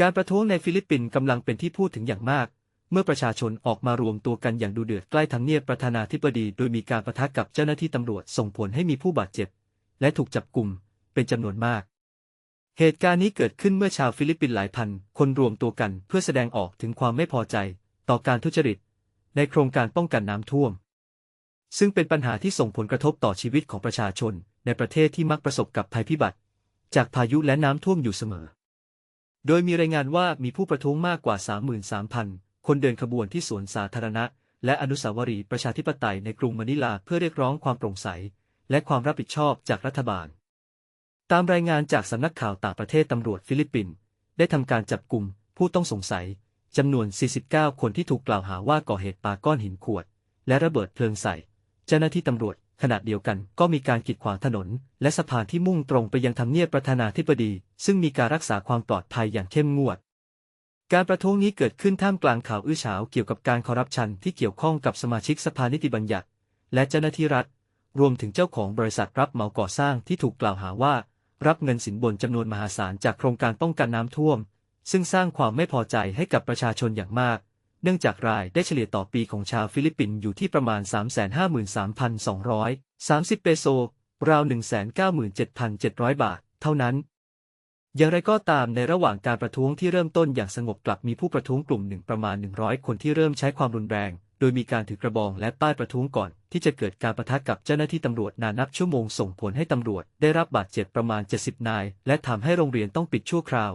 การประท้วงในฟิลิปปินส์กำลังเป็นที่พูดถึงอย่างมาก เมื่อประชาชนออกมารวมตัวกันอย่างดูเดือดใกล้ทำเนียบประธานาธิบดีโดยมีการประทะกับเจ้าหน้าที่ตำรวจส่งผลให้มีผู้บาดเจ็บ และถูกจับกลุ่มเป็นจำนวนมาก เหตุการณ์นี้เกิดขึ้นเมื่อชาวฟิลิปปินส์หลายพันคนรวมตัวกันเพื่อแสดงออกถึงความไม่พอใจ ต่อการทุจริต ในโครงการป้องกันน้ำท่วม ซึ่งเป็นปัญหาที่ส่งผลกระทบต่อชีวิตของประชาชน ในประเทศที่มักประสบกับภัยพิบัติ จากพายุและน้ำท่วมอยู่เสมอ โดยมีรายงานว่ามีผู้ประท้วงมากกว่า 33,000 คนเดินขบวนที่สวนสาธารณะ และอนุสาวรีย์ประชาธิปไตยในกรุงมะนิลาเพื่อเรียกร้องความโปร่งใส และความรับผิดชอบจากรัฐบาล ตามรายงานจากสำนักข่าวต่างประเทศตำรวจฟิลิปปินส์ได้ทำการจับกลุ่มผู้ต้องสงสัยจำนวน 49 คนที่ถูกกล่าวหาว่าก่อเหตุปาก้อนหินขวด และระเบิดเพลิงใส่ เจ้าหน้าที่ตำรวจ ขณะเดียวกันก็มีการกีดขวางถนน และสะพานที่มุ่งตรงไปยังทำเนียบประธานาธิบดี ซึ่งมีการรักษาความปลอดภัยอย่างเข้มงวด การประท้วงนี้เกิดขึ้นท่ามกลางข่าวอื้อฉาวเกี่ยวกับการคอร์รัปชันที่เกี่ยวข้องกับสมาชิกสภานิติบัญญัติ และเจ้าหน้าที่รัฐ รวมถึงเจ้าของบริษัทรับเหมาก่อสร้างที่ถูกกล่าวหาว่า รับเงินสินบนจำนวนมหาศาลจากโครงการป้องกันน้ำท่วม ซึ่งสร้างความไม่พอใจให้กับประชาชนอย่างมาก เนื่องจากรายได้เฉลี่ยต่อปีของชาวฟิลิปปินส์อยู่ที่ประมาณ 353,230 เปโซ ราว 197,700 บาท เท่านั้น อย่างไรก็ตามในระหว่างการประท้วงที่เริ่มต้นอย่างสงบกลับมีผู้ประท้วงกลุ่มหนึ่งประมาณ 100 คนที่เริ่มใช้ความรุนแรง โดยมีการถือกระบองและป้ายประท้วงก่อน ที่จะเกิดการประทะกับเจ้าหน้าที่ตำรวจนานนับชั่วโมงส่งผลให้ตำรวจได้รับบาดเจ็บประมาณ 70 นาย และทำให้โรงเรียนต้องปิดชั่วคราว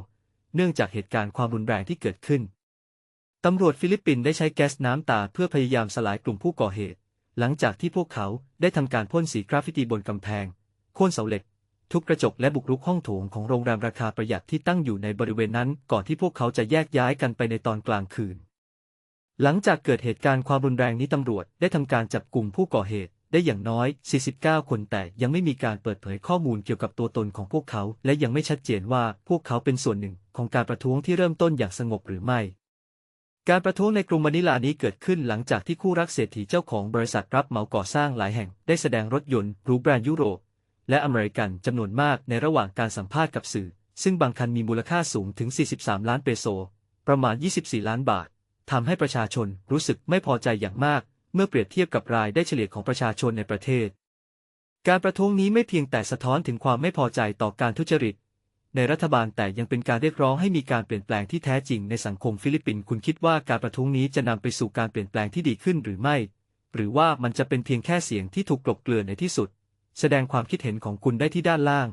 เนื่องจากเหตุการณ์ความรุนแรงที่เกิดขึ้น ตำรวจฟิลิปปินส์ได้ใช้แก๊สน้ำตาเพื่อพยายามสลายกลุ่มผู้ก่อเหตุ หลังจากที่พวกเขาได้ทำการพ่นสีกราฟฟิตีบนกำแพง โค่นเสาเหล็ก ทุบกระจกและบุกรุกห้องโถงของโรงแรมราคาประหยัดที่ตั้งอยู่ในบริเวณนั้นก่อนที่พวกเขาจะแยกย้ายกันไปในตอนกลางคืน หลังจากเกิดเหตุการณ์ความรุนแรงนี้ตำรวจได้ทำการจับกลุ่มผู้ก่อเหตุได้อย่างน้อย 49 คนแต่ยังไม่มีการเปิดเผยข้อมูลเกี่ยวกับตัวตนของพวกเขา และยังไม่ชัดเจนว่าพวกเขาเป็นส่วนหนึ่งของการประท้วงที่เริ่มต้นอย่างสงบหรือไม่ การประท้วงในกรุงมะนิลานี้เกิดขึ้นหลังจากที่คู่รักเศรษฐีเจ้าของบริษัทรับเหมาก่อสร้างหลายแห่ง ได้แสดงรถยนต์หรูแบรนด์ยุโรป และอเมริกันจำนวนมากในระหว่างการสัมภาษณ์กับสื่อ ซึ่งบางคันมีมูลค่าสูงถึง 43 ล้านเปโซ ประมาณ 24 ล้านบาททำให้ประชาชนรู้สึกไม่พอใจอย่างมาก เมื่อเปรียบเทียบกับรายได้เฉลี่ยของประชาชนในประเทศ การประท้วงนี้ไม่เพียงแต่สะท้อนถึงความไม่พอใจต่อการทุจริต ในรัฐบาลแต่ยังเป็นการเรียกร้องให้มีการเปลี่ยนแปลงที่แท้จริงในสังคมฟิลิปปินส์คุณคิดว่าการประท้วงนี้จะนำไปสู่การเปลี่ยนแปลงที่ดีขึ้นหรือไม่ หรือว่ามันจะเป็นเพียงแค่เสียงที่ถูกกลบเกลื่อนในที่สุด แสดงความคิดเห็นของคุณได้ที่ด้านล่าง